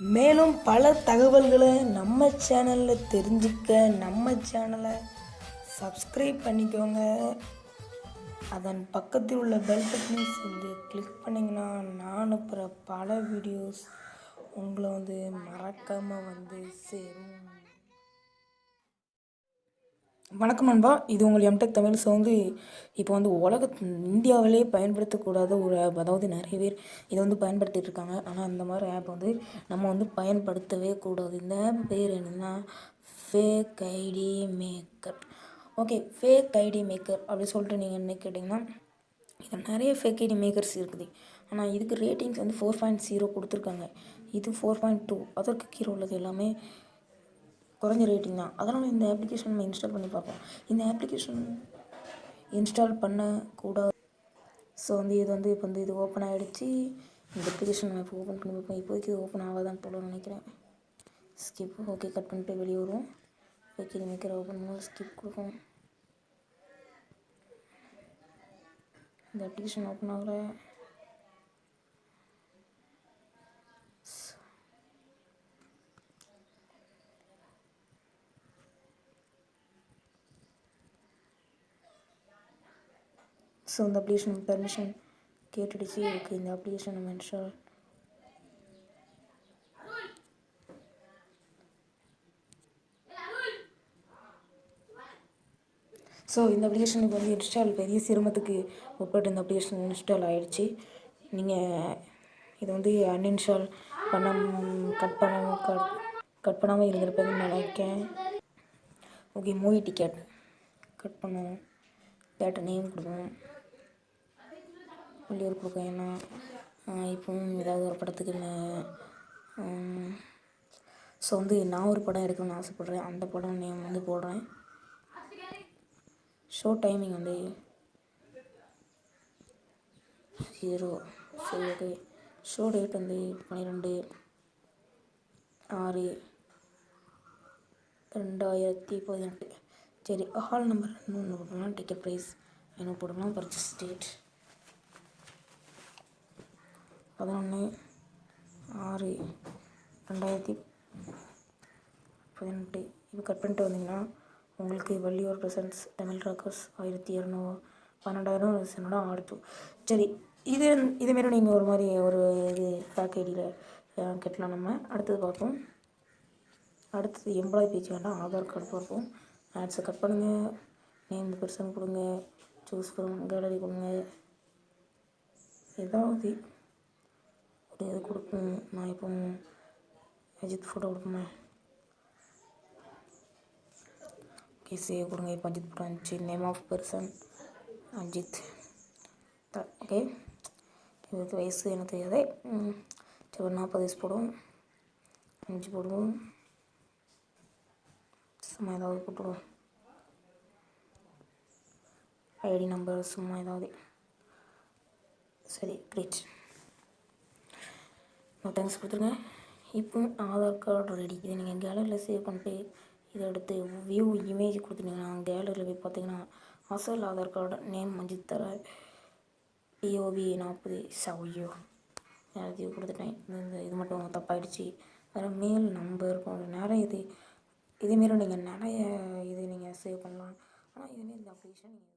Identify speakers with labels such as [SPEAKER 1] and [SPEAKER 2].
[SPEAKER 1] மேலும் பல தகவல்களை நம்ம சேனலில் தெரிஞ்சுக்க நம்ம சேனலை சப்ஸ்கிரைப் பண்ணிக்கோங்க. அதன் பக்கத்தில் உள்ள பெல் பட்டனை சேர்ந்து கிளிக் பண்ணிங்கன்னா நான் அனுப்புகிற பல வீடியோஸ் உங்களை வந்து மறக்காமல் வந்து சேரும். வணக்கம் நண்பா. இது உங்கள் எம்டெக் தமிழ். ஸோ வந்து இப்போ வந்து உலக இந்தியாவிலே பயன்படுத்தக்கூடாத ஒரு ஆப் அதாவது நிறைய பேர் இதை வந்து பயன்படுத்திட்டு இருக்காங்க. ஆனால் அந்த மாதிரி ஆப் வந்து நம்ம வந்து பயன்படுத்தவே கூடாது. இந்த ஆப் பேர் என்னன்னா fake ID maker okay fake ID maker அப்படி சொல்லிட்டு நீங்கள் என்ன கேட்டிங்கன்னா இது நிறைய ஃபேக் ஐடி மேக்கர்ஸ் இருக்குது. ஆனால் இதுக்கு ரேட்டிங்ஸ் வந்து ஃபோர் பாயிண்ட் ஜீரோ கொடுத்துருக்காங்க. இது ஃபோர் பாயிண்ட் டூ அதற்கு கீழே உள்ளது எல்லாமே குறைஞ்ச ரேட்டிங் தான். அதனால் இந்த அப்ளிகேஷன் நம்ம இன்ஸ்டால் பண்ணி பார்ப்போம். இந்த அப்ளிகேஷன் இன்ஸ்டால் பண்ணக்கூடாது. ஸோ வந்து இது வந்து இப்போ வந்து இது ஓப்பன் ஆகிடுச்சு இந்த அப்ளிகேஷன் நம்ம இப்போ ஓப்பன் பண்ணி பார்ப்போம். இப்போதைக்கு இது ஓப்பன் ஆகாதான் போல நினைக்கிறேன். ஸ்கிப் ஓகே கட் பண்ணிட்டு வெளியே வருவோம். ஓகே இது ஓப்பன் பண்ணி ஸ்கிப் கொடுக்கும் இந்த அப்ளிகேஷன் ஓப்பன் ஆகலை. ஸோ இந்த அப்ளிகேஷன் பெர்மிஷன் கேட்டுடுச்சு. ஓகே இந்த அப்ளிகேஷன் நம்ம இன்ஸ்டால் ஸோ இந்த அப்ளிகேஷன் வந்து இன்ஸ்டால் பெரிய சிரமத்துக்கு உட்பட்டு இந்த அப்ளிகேஷன் இன்ஸ்டால் ஆகிடுச்சு நீங்கள் இதை வந்து அன்இன்ஸ்டால் பண்ண கட் பண்ண கட் கட் பண்ணாமல் இருந்திருப்பேன்னு நினைக்கேன் ஓகே மூவி டிக்கெட் கட் பண்ணுவோம் பேட்டை நேம் கொடுப்போம். வெளியூர் கொடுக்கும் ஏன்னா இப்போவும் ஏதாவது ஒரு படத்துக்கு ஸோ வந்து நான் ஒரு படம் எடுக்கணும்னு ஆசைப்பட்றேன். அந்த படம் நேம் வந்து போடுறேன். ஷோ டைமிங் வந்து ஜீரோ சரி ஓகே ஷோ டேட் வந்து பன்னிரெண்டு ஆறு ரெண்டாயிரத்தி பதினெட்டு. சரி ஹால் நம்பர் ஒன்று போடலாம் டிக்கெட் ப்ரைஸ் என்ன போடலாம் பர்ச்சேஸ் டேட் பதினொன்று ஆறு ரெண்டாயிரத்தி பதினெட்டு. இப்போ கட் பண்ணிட்டு வந்தீங்கன்னா உங்களுக்கு வள்ளியூர் ப்ரெசன்ஸ் தமிழ் ராக்கர்ஸ் ஆயிரத்தி இரநூறு பன்னெண்டாயிரம் என்னோட ஆடுத்து சரி இது இதுமாரி நீங்கள் ஒரு மாதிரி ஒரு இது பேக் ஐடியில் கட்டலாம் நம்ம. அடுத்தது பார்ப்போம். அடுத்தது எம்ப்ளாயி பேச்சு வேண்டாம் ஆதார் கார்டு பார்ப்போம். ஆட்ஸை கட் பண்ணுங்கள் நேம் பர்சன் கொடுங்க. சூஸ் பண்ணுங்க கேலரி கொடுங்க. ஏதாவது ஒரு இது கொடுப்போம். நான் இப்போ அஜித் ஃபோட்டோ கொடுப்போமே. ஓகே சேவ் கொடுங்க. இப்போ அஜித் ஃபோட்டோ அஞ்சு name of person Ajith. Okay இவருக்கு வயசு எனக்கு தெரியாது. சரி ஒரு நாற்பது வயசு போடுவோம். அஞ்சு போடுவோம். சும்மா ஏதாவது போட்டுருவோம் ஐடி நம்பர் சும்மா ஏதாவது. சரி கிரேட் தேங்க்ஸ் கொடுத்துருங்க. இப்போ ஆதார் கார்டு ரெடி இதை நீங்கள் கேலரியில் சேவ் பண்ணிட்டு இதை எடுத்து வியூ இமேஜ் கொடுத்துட்டீங்கன்னா கேலரியில் போய் பார்த்தீங்கன்னா அசல் ஆதார் கார்டு நேம் மஞ்சித் தர டிஓபி நாற்பது. சவையோ எல்லாத்தையும் கொடுத்துட்டேன். இந்த இது மட்டும் தப்பாயிடுச்சு. வேறு மேல் நம்பர் போன்ற நேரம் இது இதேமாரி நீங்கள் நிறைய இது நீங்கள் சேவ் பண்ணலாம். ஆனால் இதுமாரி இந்த அப்ளிகேஷன் நீங்கள்